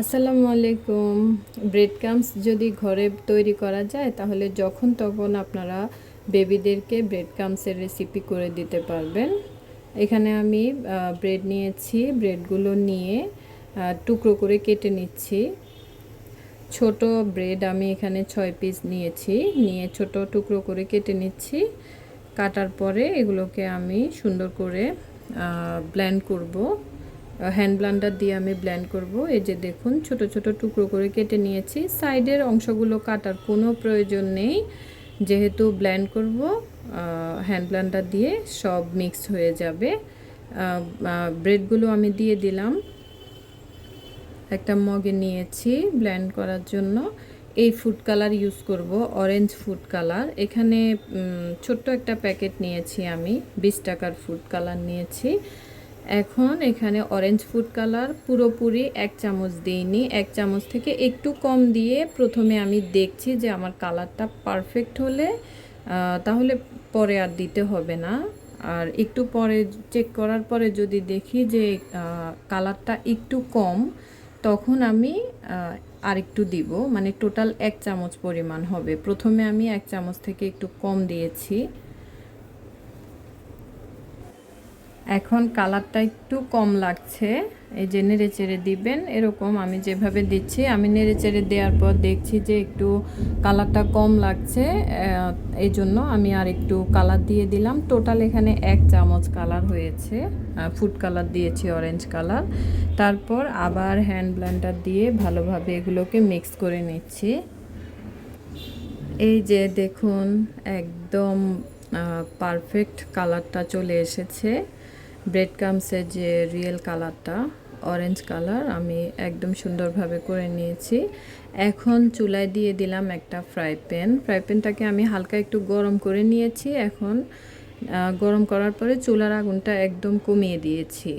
আসসালামু আলাইকুম। Bread crumbs যদি ঘরে তৈরি করা যায়, তাহলে যখন তখন আপনারা বেবিদেরকে ব্রেড ক্রামসের রেসিপি করে দিতে পারবেন। এখানে আমি ব্রেড নিয়েছি। ব্রেডগুলো নিয়ে টুকরো করে কেটে নিচ্ছি। ছোট ব্রেড আমি এখানে ছয় পিস নিয়েছি। নিয়ে ছোট টুকরো করে কেটে নিচ্ছি। কাটার পরে এগুলোকে আমি সুন্দর করে ব্লেন্ড করব। হ্যান্ড ব্লান্ডার দিয়ে আমি ব্ল্যান্ড করব। এই যে দেখুন, ছোট ছোট টুকরো করে কেটে নিয়েছি। সাইডের অংশগুলো কাটার কোনো প্রয়োজন নেই। যেহেতু ব্ল্যান্ড করব হ্যান্ড ব্লান্ডার দিয়ে সব মিক্স হয়ে যাবে। ব্রেডগুলো আমি দিয়ে দিলাম। একটা মগে নিয়েছি ব্ল্যান্ড করার জন্য। এই ফুড কালার ইউজ করব অরেঞ্জ ফুড কালার এখানে ছোট্ট একটা প্যাকেট নিয়েছি আমি, বিশ টাকার ফুড কালার নিয়েছি। এখন এখানে অরেঞ্জ ফুড কালার পুরোপুরি এক চামচ দিইনি, এক চামচ থেকে একটু কম দিয়ে প্রথমে আমি দেখছি যে আমার কালারটা পারফেক্ট হলে তাহলে পরে আর দিতে হবে না। আর একটু পরে চেক করার পরে যদি দেখি যে কালারটা একটু কম, তখন আমি আরেকটু দিব। মানে টোটাল এক চামচ পরিমাণ হবে। প্রথমে আমি এক চামচ থেকে একটু কম দিয়েছি। এখন কালারটা একটু কম লাগছে। এই যে নেড়ে চেড়ে দিবেন, এরকম আমি যেভাবে দিচ্ছি। আমি নেড়ে চেড়ে দেওয়ার পর দেখছি যে একটু কালারটা কম লাগছে এই জন্য আমি আর একটু কালার দিয়ে দিলাম। টোটাল এখানে এক চামচ কালার হয়েছে ফুড কালার দিয়েছি অরেঞ্জ কালার তারপর আবার হ্যান্ড ব্লেন্ডার দিয়ে ভালোভাবে এগুলোকে মিক্স করে নিচ্ছি। এই যে দেখুন, একদম পারফেক্ট কালারটা চলে এসেছে। ব্রেড কামসের যে রিয়েল কালারটা অরেঞ্জ কালার আমি একদম সুন্দরভাবে করে নিয়েছি। এখন চুলায় দিয়ে দিলাম একটা ফ্রাই প্যান ফ্রাই প্যানটাকে আমি হালকা একটু গরম করে নিয়েছি। এখন গরম করার পরে চুলার আগুনটা একদম কমিয়ে দিয়েছি।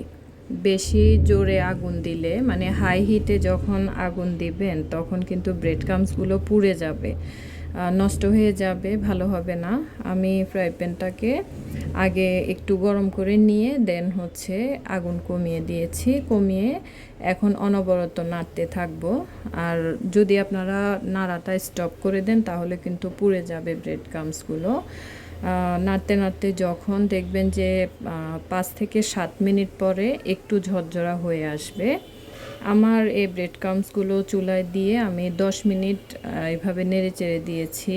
বেশি জোরে আগুন দিলে মানে হাই হিটে যখন আগুন দিবেন, তখন কিন্তু ব্রেড কামসগুলো পুড়ে যাবে। নষ্ট হয়ে যাবে, ভালো হবে না। আমি ফ্রাই প্যানটাকে আগে একটু গরম করে নিয়ে দেন হচ্ছে আগুন কমিয়ে দিয়েছি। কমিয়ে এখন অনবরত নাড়তে থাকব। আর যদি আপনারা নাড়াটা স্টপ করে দেন, তাহলে কিন্তু পুড়ে যাবে ব্রেড কামসগুলো নাড়তে নাড়তে যখন দেখবেন যে পাঁচ থেকে সাত মিনিট পরে একটু ঝরঝরা হয়ে আসবে। আমার এই ব্রেড কামসগুলো চুলায় দিয়ে আমি দশ মিনিট এভাবে নেড়ে চেড়ে দিয়েছি।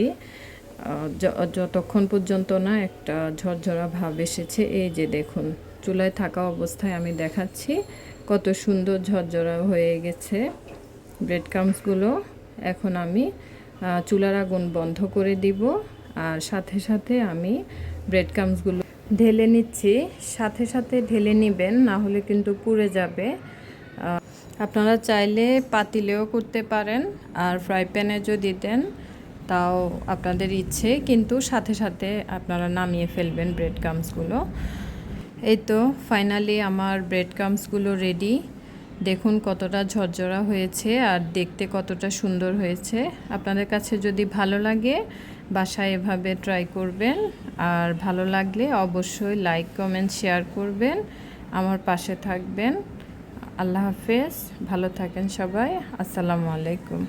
যতক্ষণ পর্যন্ত না একটা ঝরঝরা ভাব এসেছে, এই যে দেখুন, চুলায় থাকা অবস্থায় আমি দেখাচ্ছি কত সুন্দর ঝরঝরা হয়ে গেছে ব্রেড কামসগুলো এখন আমি চুলার আগুন বন্ধ করে দিব আর সাথে সাথে আমি ব্রেড কামসগুলো ঢেলে নিচ্ছি। সাথে সাথে ঢেলে নেবেন, না হলে কিন্তু পুড়ে যাবে। আপনারা চাইলে পাতিলেও করতে পারেন আর ফ্রাই প্যানে যদি দেন তাও আপনাদের ইচ্ছে, কিন্তু সাথে সাথে আপনারা নামিয়ে ফেলবেন ব্রেড কামসগুলো এই তো ফাইনালি আমার ব্রেড কামসগুলো রেডি দেখুন কতটা ঝরঝরা হয়েছে আর দেখতে কতটা সুন্দর হয়েছে। আপনাদের কাছে যদি ভালো লাগে, বাসায় এভাবে ট্রাই করবেন। আর ভালো লাগলে অবশ্যই লাইক কমেন্ট শেয়ার করবেন। আমার পাশে থাকবেন। আল্লাহ হাফেজ ভালো থাকেন সবাই আসসালামু আলাইকুম।